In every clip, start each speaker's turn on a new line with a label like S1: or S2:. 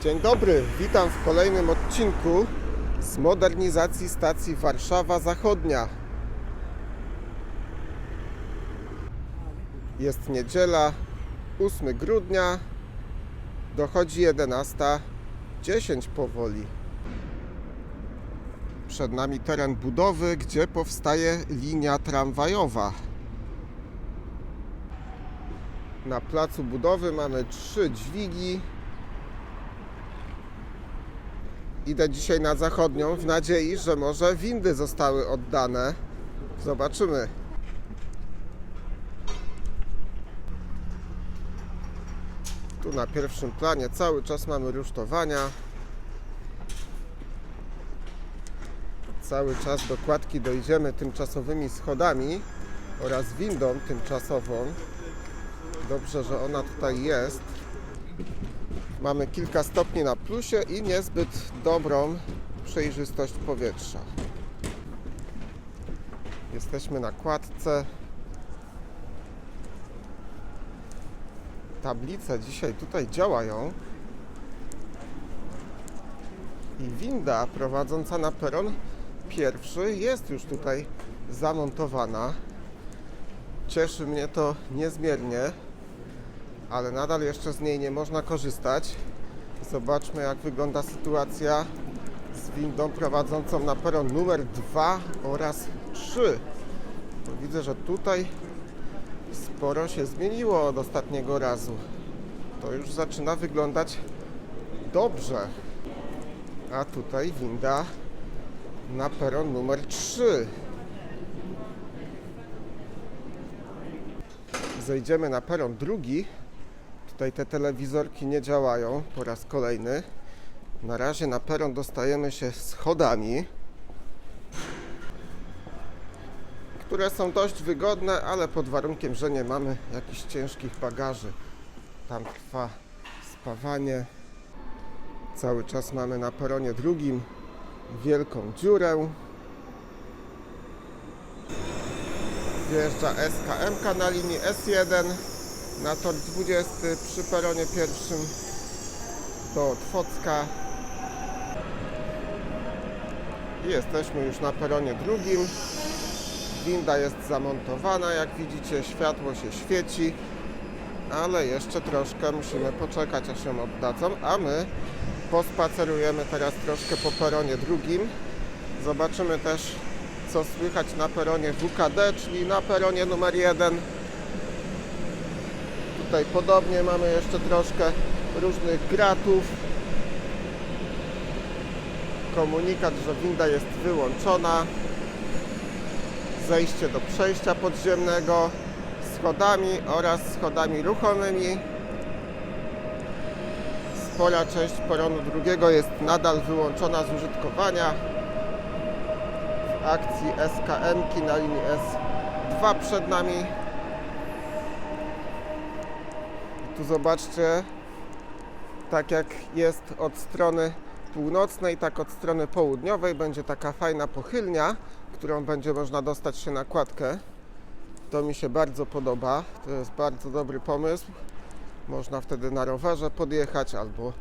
S1: Dzień dobry, witam w kolejnym odcinku z modernizacji stacji Warszawa Zachodnia. Jest niedziela, 8 grudnia, dochodzi 11.10 powoli. Przed nami teren budowy, gdzie powstaje linia tramwajowa. Na placu budowy mamy trzy dźwigi. Idę dzisiaj na zachodnią w nadziei, że może windy zostały oddane. Zobaczymy. Tu na pierwszym planie cały czas mamy rusztowania. Cały czas do kładki dojdziemy tymczasowymi schodami oraz windą tymczasową. Dobrze, że ona tutaj jest. Mamy kilka stopni na plusie i niezbyt dobrą przejrzystość powietrza. Jesteśmy na kładce. Tablice dzisiaj tutaj działają. I winda prowadząca na peron pierwszy jest już tutaj zamontowana. Cieszy mnie to niezmiernie ale nadal jeszcze z niej nie można korzystać. Zobaczmy, jak wygląda sytuacja z windą prowadzącą na peron numer 2 oraz 3. Bo widzę, że tutaj sporo się zmieniło od ostatniego razu. To już zaczyna wyglądać dobrze. A tutaj winda na peron numer 3. Zejdziemy na peron drugi. Tutaj te telewizorki nie działają po raz kolejny. Na razie na peron dostajemy się schodami, które są dość wygodne, ale pod warunkiem, że nie mamy jakichś ciężkich bagaży. Tam trwa spawanie. Cały czas mamy na peronie drugim wielką dziurę. Wjeżdża SKM na linii S1 na tor 20 przy peronie pierwszym do Otwocka. I jesteśmy już na peronie drugim. Winda jest zamontowana, jak widzicie światło się świeci, ale jeszcze troszkę musimy poczekać aż ją oddadzą, a my pospacerujemy teraz troszkę po peronie drugim. Zobaczymy też co słychać na peronie WKD, czyli na peronie numer 1 Tutaj podobnie mamy jeszcze troszkę różnych gratów. Komunikat, że winda jest wyłączona. Zejście do przejścia podziemnego schodami oraz schodami ruchomymi. Spora część peronu drugiego jest nadal wyłączona z użytkowania. W akcji SKM na linii S2 przed nami Tu zobaczcie, tak jak jest od strony północnej, tak od strony południowej będzie taka fajna pochylnia, którą będzie można dostać się na kładkę. To mi się bardzo podoba, to jest bardzo dobry pomysł. Można wtedy na rowerze podjechać albo,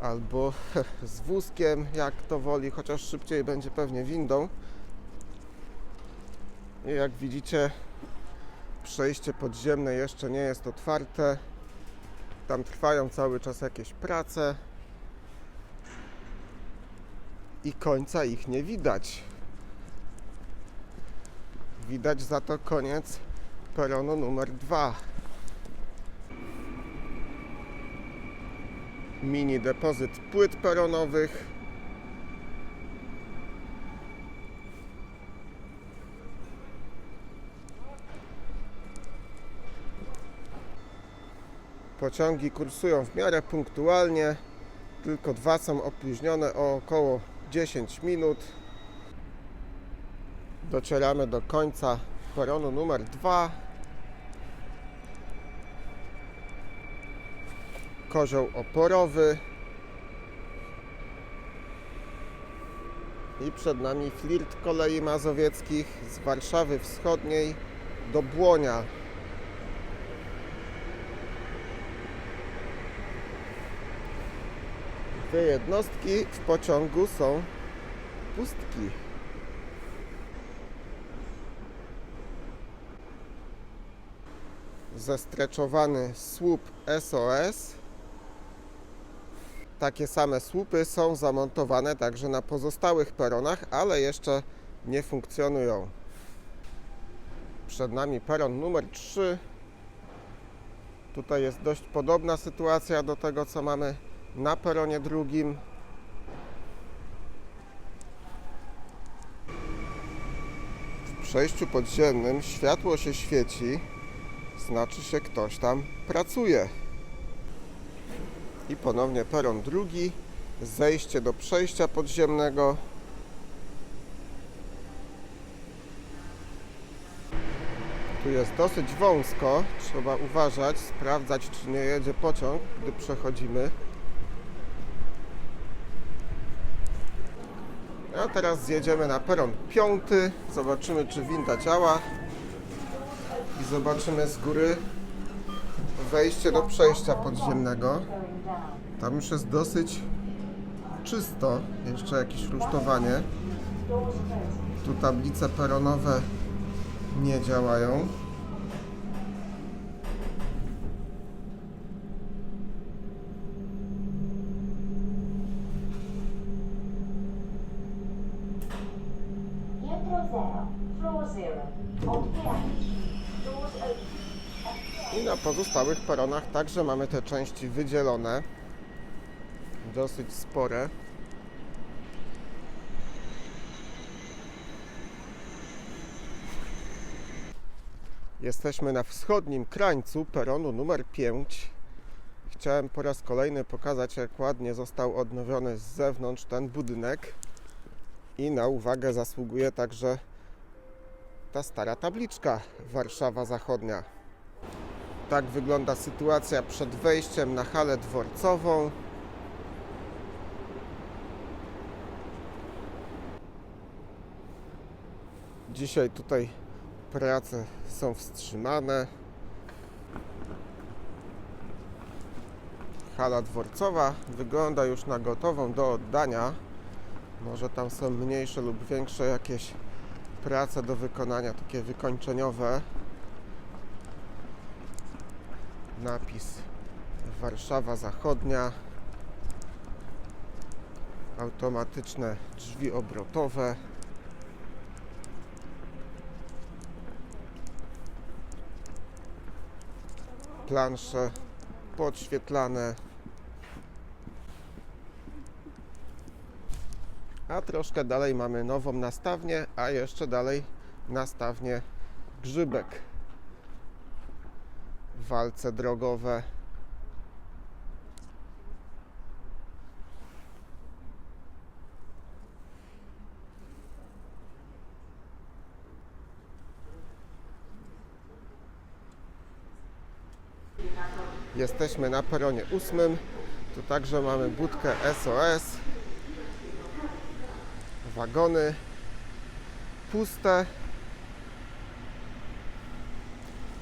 S1: albo z wózkiem, jak to woli, chociaż szybciej będzie pewnie windą. I jak widzicie, przejście podziemne jeszcze nie jest otwarte. Tam trwają cały czas jakieś prace i końca ich nie widać. Widać za to koniec peronu numer 2. Mini depozyt płyt peronowych. Pociągi kursują w miarę punktualnie, tylko dwa są opóźnione o około 10 minut. Docieramy do końca peronu numer 2. Kozioł oporowy. I przed nami flirt kolei mazowieckich z Warszawy Wschodniej do Błonia. Dwie jednostki w pociągu są pustki. Zestreczowany słup SOS. Takie same słupy są zamontowane także na pozostałych peronach, ale jeszcze nie funkcjonują. Przed nami peron numer 3. Tutaj jest dość podobna sytuacja do tego, co mamy na peronie drugim. W przejściu podziemnym światło się świeci, znaczy się ktoś tam pracuje. I ponownie peron drugi, zejście do przejścia podziemnego. Tu jest dosyć wąsko, trzeba uważać, sprawdzać czy nie jedzie pociąg, gdy przechodzimy. A teraz zjedziemy na peron piąty, zobaczymy czy winda działa i zobaczymy z góry wejście do przejścia podziemnego. Tam już jest dosyć czysto, jeszcze jakieś rusztowanie. Tu tablice peronowe nie działają. Pozostałych peronach także mamy te części wydzielone. Dosyć spore. Jesteśmy na wschodnim krańcu peronu numer 5. Chciałem po raz kolejny pokazać, jak ładnie został odnowiony z zewnątrz ten budynek. I na uwagę zasługuje także ta stara tabliczka Warszawa Zachodnia. Tak wygląda sytuacja przed wejściem na halę dworcową. Dzisiaj tutaj prace są wstrzymane. Hala dworcowa wygląda już na gotową do oddania. Może tam są mniejsze lub większe jakieś prace do wykonania, takie wykończeniowe napis Warszawa Zachodnia. Automatyczne drzwi obrotowe. Plansze podświetlane. A troszkę dalej mamy nową nastawnię a jeszcze dalej nastawnię grzybek walce drogowe. Jesteśmy na peronie ósmym. Tu także mamy budkę SOS. Wagony puste.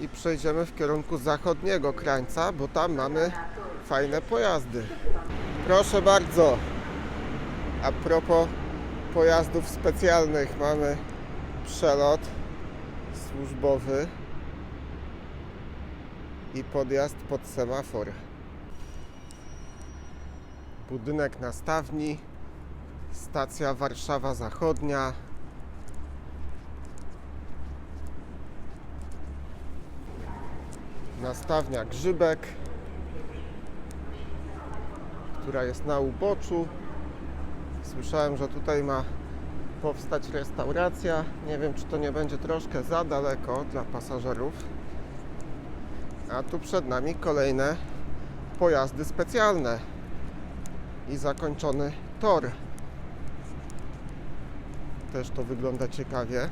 S1: I przejdziemy w kierunku zachodniego krańca, bo tam mamy fajne pojazdy. Proszę bardzo. A propos pojazdów specjalnych, mamy przelot służbowy i podjazd pod semafor. Budynek nastawni, stacja Warszawa Zachodnia. Nastawnia Grzybek, która jest na uboczu. Słyszałem, że tutaj ma powstać restauracja. Nie wiem, czy to nie będzie troszkę za daleko dla pasażerów. A tu przed nami kolejne pojazdy specjalne i zakończony tor. Też to wygląda ciekawie.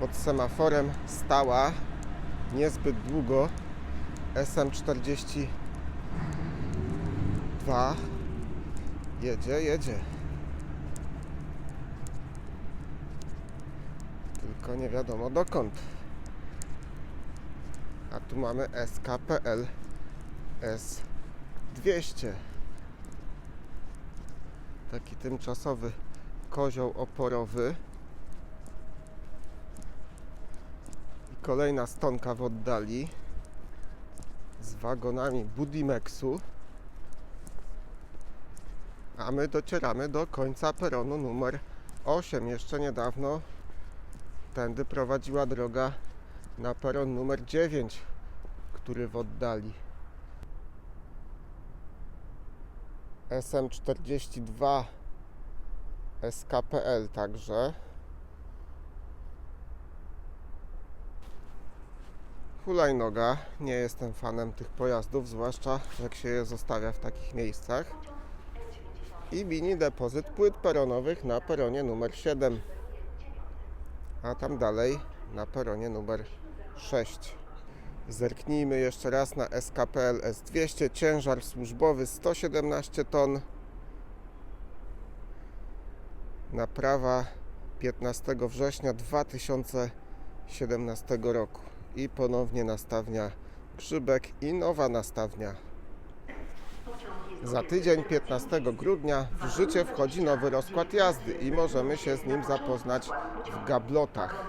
S1: Pod semaforem stała niezbyt długo SM42 jedzie, jedzie tylko nie wiadomo dokąd a tu mamy SKPL S200. Taki tymczasowy kozioł oporowy. Kolejna stonka w oddali z wagonami Budimexu. A my docieramy do końca peronu numer 8. Jeszcze niedawno tędy prowadziła droga na peron numer 9, który w oddali. SM42 SKPL także. Hulajnoga. Nie jestem fanem tych pojazdów, zwłaszcza jak się je zostawia w takich miejscach. I mini depozyt płyt peronowych na peronie numer 7. A tam dalej na peronie numer 6. Zerknijmy jeszcze raz na SKPL S200. Ciężar służbowy 117 ton. Naprawa 15 września 2017 roku. I ponownie nastawnia Grzybek i nowa nastawnia. Za tydzień, 15 grudnia, w życie wchodzi nowy rozkład jazdy i możemy się z nim zapoznać w gablotach.